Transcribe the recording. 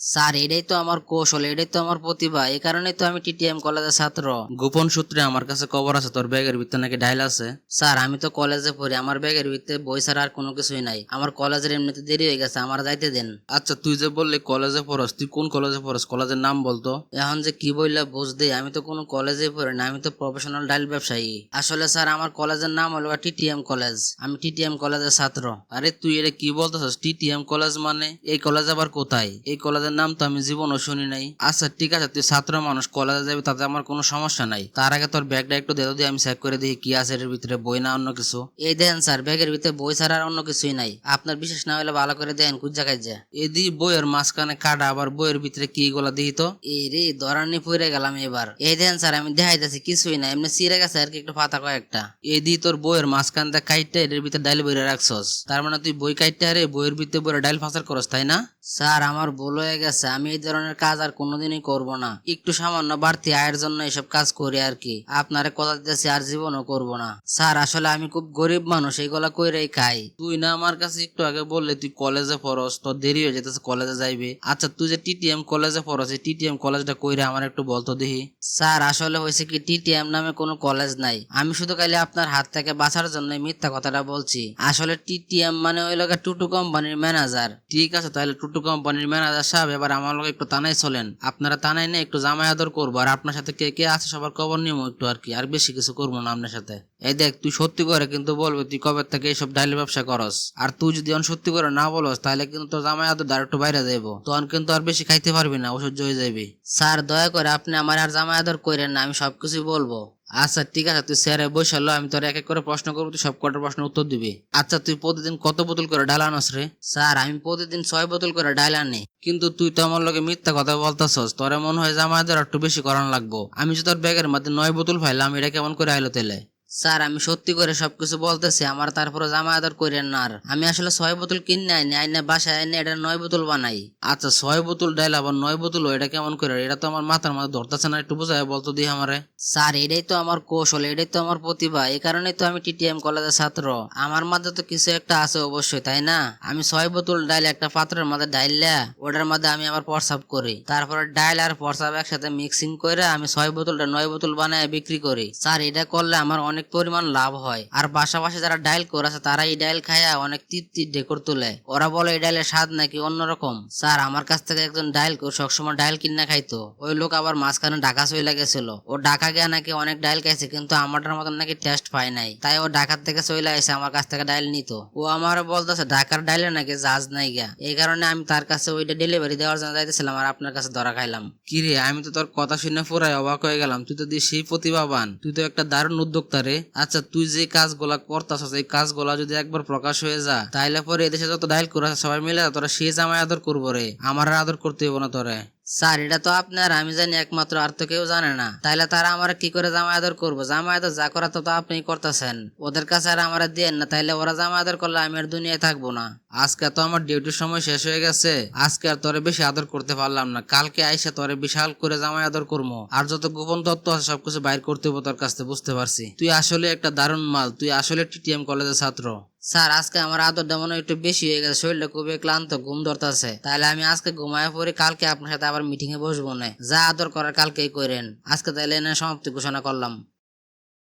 Sir এটাই তো আমার কৌশল এটাই তো আমার প্রতিভা এই কারণেই তো আমি টিটিএম কলেজের ছাত্র। গোপন সূত্রে আমার কাছে খবর আছে তোর ব্যাগের ভিতরে নাকি ডাইল আছে? স্যার আমি তো কলেজে পড়ি আমার ব্যাগের ভিতরে বই ছাড়া আর কোনো কিছুই নাই। আমার কলেজের এমনিতে দেরি হয়ে গেছে আমার যাইতে দেন। আচ্ছা তুই যে বললি কলেজে পড়স তুই কোন কলেজে পড়স? কলেজের নাম বলতো এখন যে কি বললে বুঝতে আমি তো কোনো কলেজে পড়ি না আমি তো প্রফেশনাল ডাইল ব্যবসায়ী। আসলে স্যার আমার কলেজের নাম হলো টিটিএম কলেজ আমি টিটিএম কলেজের ছাত্র। আরে তুই এটা কি বলতেছিস? টিটিএম কলেজ মানে? এই কলেজ আবার কোথায়? এই কলেজের নাম তো আমি জীবনও শুনি নাই। আচ্ছা ঠিক আছে, তুই ছাত্র মানুষ, কলেজে যাবি তাতে আমার কোনো সমস্যা নাই। তার আগে তোর ব্যাগটা একটু দে দিয়ে আমি চেক করে দেখি কি আছে এর ভিতরে, বই না অন্য কিছু। এই দেখেন স্যার ব্যাগের ভিতরে বই ছাড়া আর অন্য কিছুই নাই। আপনার বিশেষ না হলে ভালো করে দেন কুজ জায়গায় যা এদি বইয়ের মাঝখানে কাটা, আবার বইয়ের ভিতরে কি গুলা দিই তো? এই রে, দরানি পড়ে গেলাম এবার। এই দেখেন স্যার আমি দেখাইতেছি, কিছুই না এমনি চিরে গেছে আর কি, একটু পাতা কয়েকটা। এদি তোর বইয়ের মাঝখান কাইটটা এর ভিতরে ডাইল বইরে রাখছস। তার মানে তুই বই কাইটটা আরে বইয়ের ভিতরে বইরে ডাইল ফাঁসার করস, তাই না? স্যার, আমার হয়ে গেছে, আমি এই ধরনের কাজ আর কোনোদিনই করব না। একটু সামান্য বাড়তি আয়ের জন্য এসব কাজ করি আর কি। আপনারে কথা দিতেছি আর জীবনও করব না। স্যার, আসলে আমি খুব গরিব মানুষ, এইগুলা কইরেই খাই। তুই না আমার কাছে একটু আগে বললে, তুই কলেজে পড়স, তোর দেরি হয়ে যেতেছে, কলেজে যাইবে। আচ্ছা তুই যে টিটিএম কলেজে পড়স, এই টিটিএম কলেজটা কইরে আমার একটু বলতো দেখি। স্যার, আসলে হয়েছে কি, টিটিএম নামে কোনো কলেজ নাই। আমি শুধু খালি আপনার হাত থেকে বাঁচার জন্য মিথ্যা কথাটা বলছি। আসলে টিটিএম মানে ওই লোকের টুটু কোম্পানির ম্যানেজার। ঠিক আছে, তাহলে টুটু কোম্পানির ম্যানেজার সাহেব এবার আমার লোক একটু তানাই চলেন। আপনারা তানাই না একটু জামাই আদর করব, আর আপনার সাথে কে কে আছে সবার খবর নিবো একটু আর কি, আর বেশি কিছু করব না আপনার সাথে। এই দেখ, তুই সত্যি করে কিন্তু বলবে, তুই কবে থেকে এইসব ডাইল ব্যবসা করস? আর তুই যদি অন সত্যি করে না বলস, তাহলে কিন্তু তোর জামাই আদর দ্বার একটু বাইরে যাইবো। তখন কিন্তু আর বেশি খাইতে পারবি না, অসহ্য হয়ে যাবি স্যার, দয়া করে আপনি আমার আর জামাই আদর করেন না, আমি সবকিছু বলব। আচ্ছা ঠিক আছে, তুই স্যারে বসালো আমি তোর এক এক করে প্রশ্ন করব, তুই সব কটা প্রশ্নের উত্তর দিবি। আচ্ছা তুই প্রতিদিন কত বোতল করে ডাল আনস রে? স্যার, আমি প্রতিদিন ছয় বোতল করে ডাল আনি, কিন্তু তুই তো আমার লগে মিথ্যা কথা বলতেছস, তোর মনে হয় যে আমাদের একটু বেশি করান লাগবো। আমি যে তোর ব্যাগের মধ্যে নয় বোতল ফাইলাম এটা কেমন করে আইলো তেলে স্যার, আমি সত্যি করে সবকিছু বলতেছি, আমার তারপরে জামাই আদর করেন না আর। আমি আসলে ছয় বোতল কিনে আইনি, আইনে বাসায় আইনে এটা নয় বোতল বানাই। আচ্ছা ছয় বোতল ডাইল আবার নয় বোতল, এটা কেমন করে? এটা তো আমার মাথার মধ্যে ধরতেছে না, একটু বোঝায় বলতো দি আমারে। স্যার, এটাই তো আমার কৌশল, এটাই তো আমার প্রতিভা এই কারণেই তো আমি টিটিএম কলেজের ছাত্র। আমার মাঝে তো কিছু একটা আছে অবশ্যই, তাই না? আমি ছয় বোতল ডাইল একটা পাত্রের মধ্যে ডাইললা ওটার মধ্যে আমি আবার প্রসাব করি। তারপরে ডাইল আর প্রসাব একসাথে মিক্সিং করে আমি ছয় বোতলটা নয় বোতল বানায় বিক্রি করি। স্যার, এটা করলে আমার অনেক পরিমাণ লাভ হয়। আর পাশাপাশি যারা ডাইল করেছে তারা এই ডাইল খায়া অনেক তৃপ্তি ডেকর তুলে। ওরা বলে, এই ডাইলের স্বাদ নাকি অন্যরকম? স্যার, আমার কাছ থেকে একজন ডাইল সবসময় ডাইল কিনা খাইতো। ওই লোক আবার মাঝখানে ঢাকা চলে গেছিল। ও ঢাকা গিয়া নাকি অনেক ডাইল খাইছে, কিন্তু আমারটার মতন নাকি টেস্ট পায় নাই। তাই ও ঢাকার থেকে চলে আসে আমার কাছ থেকে ডাইল নিত। ও আমার বলতেছে, ঢাকার ডাইলে নাকি জাজ নাই গা এই কারণে আমি তার কাছে ওইটা ডেলিভারি দেওয়ার জন্য যাইতেছিলাম আর আপনার কাছে ধরা খাইলাম। কি রে আমি তো তোর কথা শুনে পুরাই অবাক হয়ে গেলাম। তুই তো দিয়ে সেই প্রতিভাবান। তুই তো একটা দারুণ উদ্যোক্তা রে। আচ্ছা তুই যে কাজগুলা করতাস এই কাজগুলা যদি একবার প্রকাশ হয়ে যা তাইলে পরে এদেশে যত ডাইল করে সবাই মিলে তোরা সে জামাই আদর করব রে। আমার আদর করতে হইব না তোরে। স্যার, এটা তো আপনার, আমি জানি একমাত্র আর তো কেউ জানে না। তাইলে তারা আমার কি করে জামা আদর করব? জামা আদর যা করা তো আপনি করতেছেন। ওদের কাছে আর আমার দেন না, তাইলে ওরা জামা আদর করলে আমি আর দুনিয়ায় থাকব না। আজকে তো আমার ডিউটির সময় শেষ হয়ে গেছে। আজকে আর তোরে বেশি আদর করতে পারলাম না। কালকে আইসা তোরে বিশাল করে জামাই আদর করব। আর যত গোপন তত্ত্ব আছে সবকিছু বাইর করতে হব তোর কাছে বুঝতে পারছি। তুই আসলে একটা দারুণ মাল, তুই আসলে টিটিএম কলেজের ছাত্র। স্যার, আজকে আমার আদর মনে হয় একটু বেশি হয়ে গেছে, শরীরটা খুবই ক্লান্ত, ঘুম ধরতেছে। তাহলে আমি আজকে ঘুমায় পরে কালকে আপনার সাথে আবার মিটিং এ বসবো না। যা আদর করার কালকেই করেন। আজকে তাহলে এনে সমাপ্তি ঘোষণা করলাম।